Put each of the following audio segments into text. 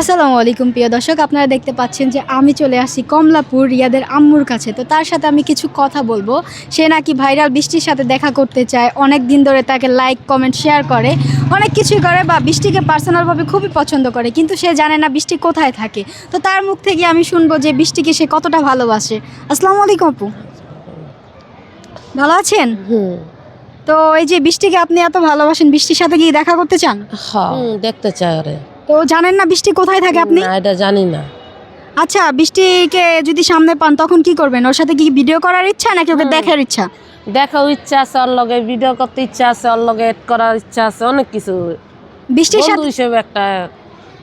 আসসালামু আলাইকুম প্রিয় দর্শক। আপনারা দেখতে পাচ্ছেন যে আমি চলে আসি কমলাপুর রিয়াদের আম্মুর কাছে। তো তার সাথে আমি কিছু কথা বলব। সে নাকি ভাইরাল বৃষ্টির সাথে দেখা করতে চায় অনেক দিন ধরে তাকে লাইক কমেন্ট শেয়ার করে অনেক কিছুই করে বা বৃষ্টিকে পার্সোনালভাবে খুবই পছন্দ করে কিন্তু সে জানে না বৃষ্টি কোথায় থাকে। তো তার মুখ থেকে আমি শুনব যে বৃষ্টিকে সে কতটা ভালোবাসে। আসসালামু আলাইকুম আপু। ভালো আছেন? তো এই যে বৃষ্টিকে আপনি এত ভালোবাসেন বৃষ্টির সাথে কি দেখা করতে চান? হুম, দেখতে চাই তো জানেন না বৃষ্টি কোথায় থাকে আপনি? না এটা জানি না। আচ্ছা বৃষ্টিকে যদি সামনে পান তখন কি করবেন? ওর সাথে কি ভিডিও করার ইচ্ছা নাকি ওকে দেখার ইচ্ছা? দেখাও ইচ্ছা আছে ওর লগে ভিডিও করতে ইচ্ছা আছে ওর লগে এড করার ইচ্ছা আছে অনেক কিছু। বৃষ্টির সাথে হিসেবে একটা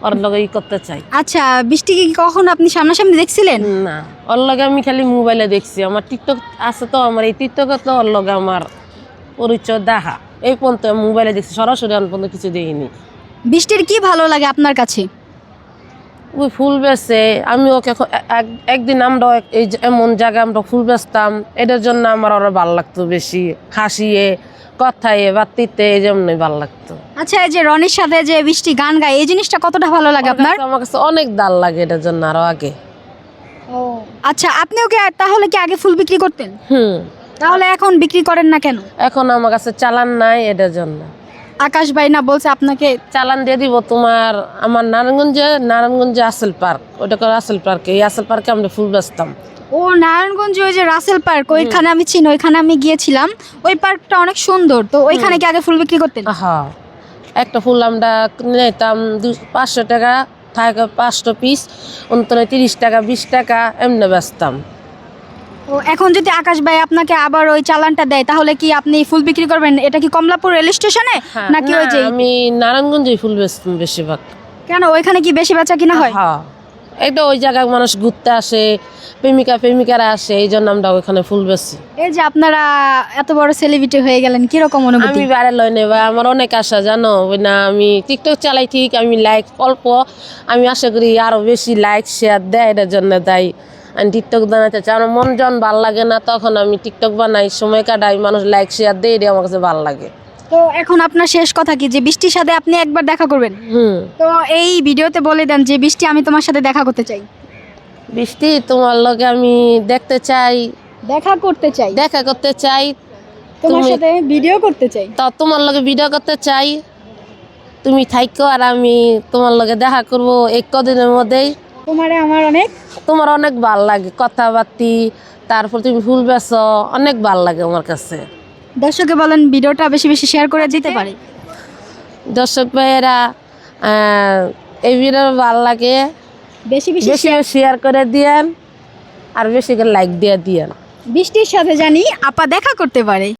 ওর লগে ই করতে চাই। আচ্ছা বৃষ্টিকে কি কখন আপনি সামনাসামনি দেখছিলেন? না ওর লগে আমি খালি মোবাইলে দেখছি। আমার টিকটক আছে তো আমার এই টিকটকে তো ওর লগে আমার পরিচয় দেখা। এই পর্যন্ত মোবাইলে দেখছি সরাসরি আমি পর্যন্ত কিছু দেখিনি। বৃষ্টির কি ভালো লাগে আপনার কাছে? ওই ফুল বেচে আমি ওকে একদিন আমরা এই এমন জায়গায় আমরা ফুল বেচতাম এটার জন্য আমার ওরা ভালো লাগতো বেশি। হাসিয়ে কথায় বাতিতে এই জন্যই ভালো লাগতো। আচ্ছা এই যে রনির সাথে যে বৃষ্টি গান গায় এই জিনিসটা কতটা ভালো লাগে আপনার? আমার কাছে অনেক দাল লাগে এটার জন্য আরও আগে। আচ্ছা আপনিও কি তাহলে কি আগে ফুল বিক্রি করতেন? হুম। তাহলে এখন বিক্রি করেন না কেন? এখন আমার কাছে চালান নাই এটার জন্য। আকাশ ভাই না বলছে আপনাকে? চালান দিয়ে দিব তোমার আমার নারায়ণগঞ্জে নারায়ণগঞ্জে আসল পার্ক। ওটা করে আসেল পার্কে? এই আসল পার্কে আমরা ফুল বেচতাম। ও নারায়ণগঞ্জে ওই যে রাসেল পার্ক ওইখানে আমি চিনি ওইখানে আমি গিয়েছিলাম। ওই পার্কটা অনেক সুন্দর তো ওইখানে কি আগে ফুল বিক্রি করতেন? হ্যাঁ একটা ফুল আমরা নিতাম দু পাঁচশো টাকা থাকে পাঁচশো পিস অন্তত তিরিশ টাকা বিশ টাকা এমনি বেচতাম। ও এখন যদি আকাশ ভাই আপনাকে আবার ওই চালানটা দেয় তাহলে কি আপনি ফুল বিক্রি করবেন? এটা কি কমলাপুর রেল স্টেশনে? নাকি ওই যে আমি নারায়ণগঞ্জে ফুল বেশিরভাগ। কেন? ওইখানে কি বেশি বেচা কিনা হয়? হ্যাঁ এটা ওই জায়গায় মানুষ ঘুরতে আসে প্রেমিকা প্রেমিকারা আসে এই জন্য আমরা ওইখানে ফুল বেচি। এই যে আপনারা এত বড় সেলিব্রিটি হয়ে গেলেন কীরকম অনুভূতি? আমি বাইরে লই নেবা আমার অনেক আশা জানো? ওই না আমি টিকটক চালাই ঠিক আমি লাইক অল্প আমি আশা করি আরও বেশি লাইক শেয়ার দেয় এটার জন্য তাই আমি টিকটক বানাতে চাই আমার মন যখন ভালো লাগে না তখন আমি টিকটক বানাই সময় কাটাই মানুষ লাইক শেয়ার দেয় এটা আমার কাছে ভালো লাগে। তো এখন আপনার শেষ কথা কি যে বৃষ্টির সাথে আপনি একবার দেখা করবেন? হুম। তো এই ভিডিওতে বলে দেন যে বৃষ্টি আমি তোমার সাথে দেখা করতে চাই। বৃষ্টি তোমার লগে আমি দেখতে চাই। দেখা করতে চাই। দেখা করতে চাই। তোমার সাথে ভিডিও করতে চাই। তা তোমার লগে ভিডিও করতে চাই। তুমি থাইকো আর আমি তোমার লগে দেখা করব এক কদিনের মধ্যেই। তোমারে আমার অনেক তোমার অনেক ভালো লাগে কথাবার্তি তারপর তুমি ফুল বেছো অনেক ভালো লাগে আমার কাছে। দর্শকে বলেন ভিডিওটা বেশি বেশি শেয়ার করে দিতে পারে? দর্শক ভাইয়েরা এই ভিডিও ভালো লাগে বেশি বেশি বেশি শেয়ার করে দিয়েন আর বেশি করে লাইক দিয়ে দিয়েন। বৃষ্টির সাথে জানি আপা দেখা করতে পারে।